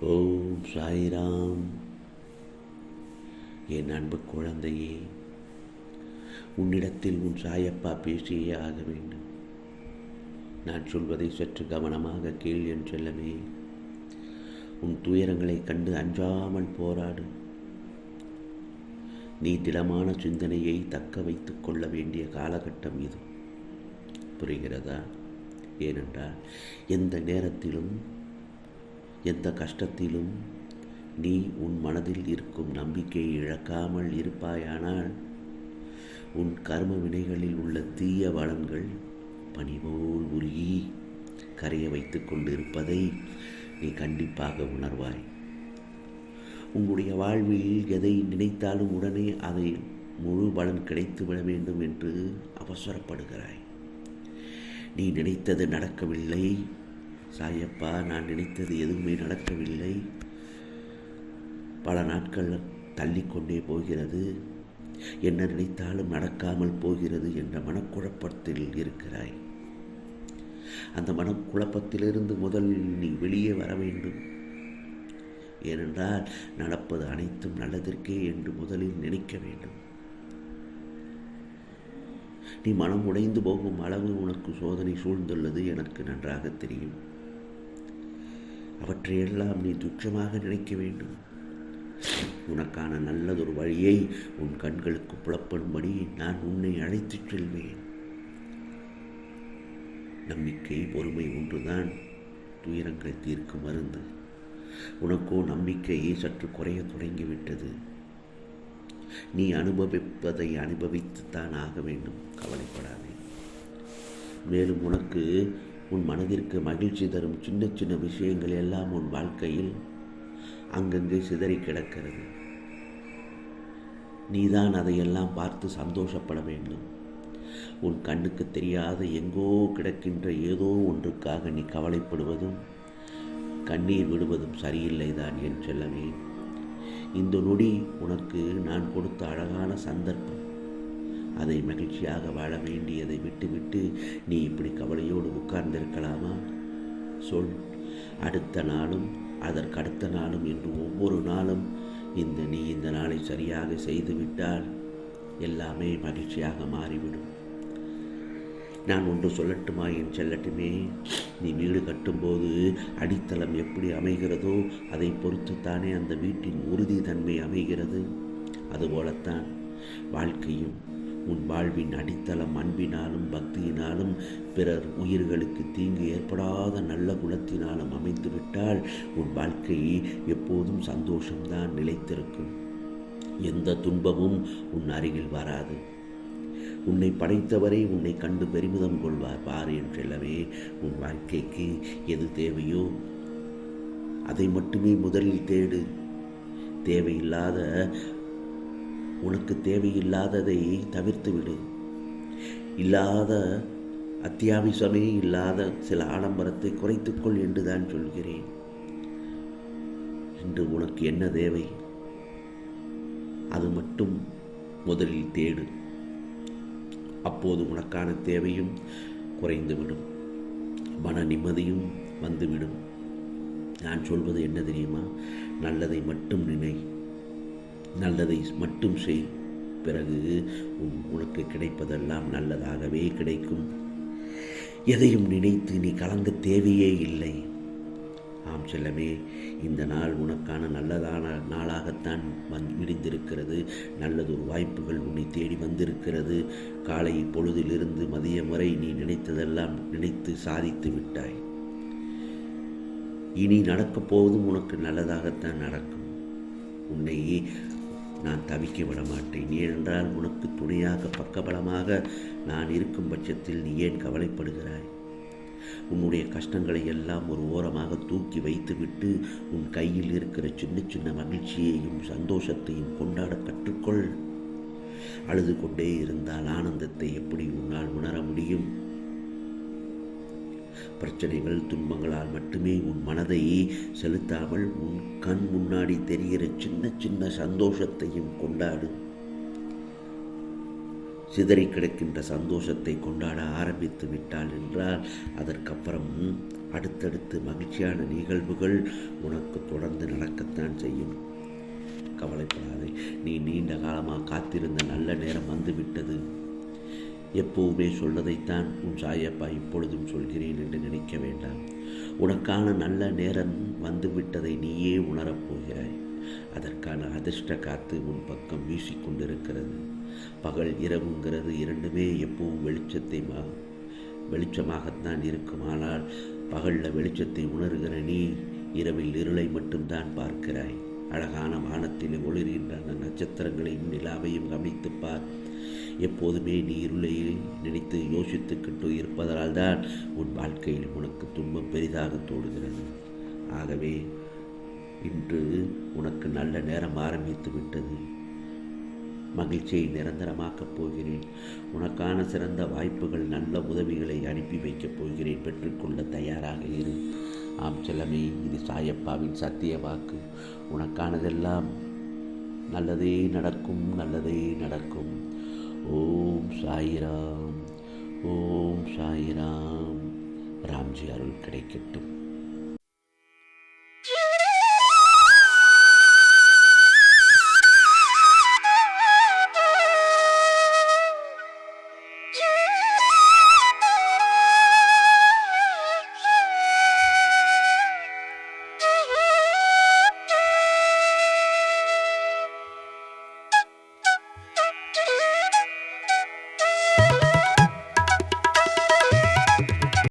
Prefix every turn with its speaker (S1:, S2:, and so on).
S1: ஓம் சாய்ராம். என் அன்பு குழந்தையே உன்னிடத்தில் உன் சாயப்பா பேசியே ஆக வேண்டும். நான் சொல்வதை சற்று கவனமாக கேள் என் செல்லமே. உன் துயரங்களைக் கண்டு அஞ்சாமல் போராடு. நீ திடமான சிந்தனையை தக்க வைத்துக் கொள்ள வேண்டிய காலகட்டம் இது. புரிகிறதா? ஏனென்றால் எந்த நேரத்திலும் எந்த கஷ்டத்திலும் நீ உன் மனதில் இருக்கும் நம்பிக்கையை இழக்காமல் இருப்பாயானால் உன் கர்ம வினைகளில் உள்ள தீய வளங்கள் பணிபோல் உருகி கரைய வைத்து கொண்டிருப்பதை நீ கண்டிப்பாக உணர்வாய். உங்களுடைய வாழ்வில் எதை நினைத்தாலும் உடனே அதை முழு பலன் கிடைத்துவிட வேண்டும் என்று அவசரப்படுகிறாய். நீ நினைத்தது நடக்கவில்லை. சாயப்பா நான் நினைத்தது எதுவுமே நடக்கவில்லை. பல நாட்கள் தள்ளிக்கொண்டே போகிறது. என்ன நினைத்தாலும் நடக்காமல் போகிறது என்ற மனக்குழப்பத்தில் இருக்கிறாய். அந்த மனக்குழப்பத்திலிருந்து முதலில் நீ வெளியே வர வேண்டும். ஏனென்றால் நடப்பது அனைத்தும் நல்லதற்கே என்று முதலில் நினைக்க வேண்டும். நீ மனம் உடைந்து போகும் அளவு உனக்கு சோதனை சூழ்ந்துள்ளது எனக்கு நன்றாக தெரியும். அவற்றையெல்லாம் நீ துச்சமாக நினைக்க வேண்டும். உனக்கான நல்லதொரு வழியை உன் கண்களுக்கு புலப்படும்படி நான் உன்னை அழைத்துச் செல்வேன். நம்பிக்கை பொறுமை ஒன்றுதான் துயரங்களை தீர்க்கும் மருந்து. உனக்கோ நம்பிக்கையே சற்று குறைய தொடங்கிவிட்டது. நீ அனுபவிப்பதை அனுபவித்துத்தான் ஆக வேண்டும். கவலைப்படாதே. மேலும் உனக்கு உன் மனதிற்கு மகிழ்ச்சி தரும் சின்ன சின்ன விஷயங்கள் எல்லாம் உன் வாழ்க்கையில் அங்கங்கே சிதறி கிடக்கிறது. நீதான் அதையெல்லாம் பார்த்து சந்தோஷப்பட வேண்டும். உன் கண்ணுக்கு தெரியாத எங்கோ கிடக்கின்ற ஏதோ ஒன்றுக்காக நீ கவலைப்படுவதும் கண்ணீர் விடுவதும் சரியில்லைதான் என் செல்லவே இந்த நொடி உனக்கு நான் கொடுத்த அழகான சந்தர்ப்பம். அதை மகிழ்ச்சியாக வாழ வேண்டியதை விட்டுவிட்டு நீ இப்படி கவலையோடு உட்கார்ந்திருக்கலாமா? சொல். அடுத்த நாளும் அதற்கடுத்த நாளும் என்று ஒவ்வொரு நாளும் இந்த நீ இந்த நாளை சரியாக செய்துவிட்டால் எல்லாமே மகிழ்ச்சியாக மாறிவிடும். நான் ஒன்று சொல்லட்டுமா என் செல்லட்டுமே? நீ வீடு கட்டும்போது அடித்தளம் எப்படி அமைகிறதோ அதை பொறுத்துத்தானே அந்த வீட்டின் உறுதித்தன்மை அமைகிறது. அதுபோலத்தான் வாழ்க்கையும் உன் வாழ்வின் அடித்தளம் அன்பினாலும் பக்தியினாலும் பிறர் உயிர்களுக்கு தீங்கு ஏற்படாத நல்ல குணத்தினாலும் அமைந்துவிட்டால் உன் வாழ்க்கை எப்போதும் சந்தோஷம்தான் நிலைத்திருக்கும். எந்த துன்பமும் உன் அருகில் வராது. உன்னை படைத்தவரை உன்னை கண்டு பெருமிதம் கொள்வார். பார் என்றெல்லவே உன் வாழ்க்கைக்கு எது தேவையோ அதை மட்டுமே முதலில் தேடு. தேவையில்லாத உனக்கு தேவையில்லாததை தவிர்த்து விடு. இல்லாத அத்தியாவசியமே இல்லாத சில ஆடம்பரத்தை குறைத்துக்கொள் என்று தான் சொல்கிறேன். இன்று உனக்கு என்ன தேவை? அது மட்டும் முதலில் தேடு. அப்போது உனக்கான தேவையும் குறைந்துவிடும். மன நிம்மதியும் வந்துவிடும். நான் சொல்வது என்ன தெரியுமா? நல்லதை மட்டும் நினை. நல்லதை மட்டும் செய். பிறகு உனக்கு கிடைப்பதெல்லாம் நல்லதாகவே கிடைக்கும். எதையும் நினைத்து நீ கலங்க தேவையே இல்லை. ஆம் செல்லமே இந்த நாள் உனக்கான நல்லதான நாளாகத்தான் வந் விடிந்திருக்கிறது. நல்லதொரு வாய்ப்புகள் உன்னை தேடி வந்திருக்கிறது. காலை பொழுதிலிருந்து மதியம் வரை நீ நினைத்ததெல்லாம் நினைத்து சாதித்து விட்டாய். இனி நடக்கப் போவதும் உனக்கு நல்லதாகத்தான் நடக்கும். உன்னை நான் தவிக்க விட மாட்டேன் ஏனென்றால் உனக்கு துணையாக பக்கபலமாக நான் இருக்கும் பட்சத்தில் நீ ஏன் கவலைப்படுகிறாய்? உன்னுடைய கஷ்டங்களை எல்லாம் ஒரு ஓரமாக தூக்கி வைத்துவிட்டு உன் கையில் இருக்கிற சின்ன சின்ன மகிழ்ச்சியையும் சந்தோஷத்தையும் கொண்டாட கற்றுக்கொள். அழுது கொண்டே இருந்தால் ஆனந்தத்தை எப்படி உன்னால் உணர முடியும்? பிரச்சனைகள் துன்பங்களால் மட்டுமே உன் மனதை செலுத்தாமல் உன் கண் முன்னாடி தெரிகிற சின்ன சின்ன சந்தோஷத்தையும் கொண்டாடு. சிதறி கிடக்கின்ற சந்தோஷத்தை கொண்டாட ஆரம்பித்து விட்டாள் என்றால் அதற்கப்புறம் அடுத்தடுத்து மகிழ்ச்சியான நிகழ்வுகள் உனக்கு தொடர்ந்து நடக்கத்தான் செய்யும். கவலைப்படாதே நீ நீண்ட காலமாக காத்திருந்த நல்ல நேரம் வந்துவிட்டது. எப்போவுமே சொன்னதைத்தான் உன் சாயப்பா இப்பொழுதும் சொல்கிறேன் என்று நினைக்க வேண்டாம். உனக்கான நல்ல நேரம் வந்துவிட்டதை நீயே உணரப் போகிறாய். அதற்கான அதிர்ஷ்ட காத்து உன் பக்கம் வீசிக்கொண்டிருக்கிறது. பகல் இரவுங்கிறது இரண்டுமே எப்பவும் வெளிச்சத்தை மா வெளிச்சமாகத்தான் இருக்கும். ஆனால் பகலில் வெளிச்சத்தை உணர்கிற நீ இரவில் இருளை மட்டும்தான் பார்க்கிறாய். அழகான வானத்தில் ஒளிர்கின்ற நட்சத்திரங்களையும் நிலாவையும் கவனித்துப் பார். எப்போதுமே நீ இருளை நினைத்து யோசித்துக்கிட்டு இருப்பதால் தான் உன் வாழ்க்கையில் உனக்கு துன்பம் பெரிதாக தோடுகிறது ஆகவே இன்று உனக்கு நல்ல நேரம் ஆரம்பித்து விட்டது. மகிழ்ச்சியை நிரந்தரமாக்கப் போகிறேன். உனக்கான சிறந்த வாய்ப்புகள் நல்ல உதவிகளை அனுப்பி வைக்கப் போகிறேன். பெற்றுக்கொள்ள தயாராக இரு. ஆம் செல்லமே இது சாயப்பாவின் சத்திய வாக்கு. உனக்கானதெல்லாம் நல்லதே நடக்கும் நல்லதே நடக்கும். ஓம் சாயிராம் ஓம் சாயிராம். ராம்ஜி அருள் கிடைக்கட்டும்.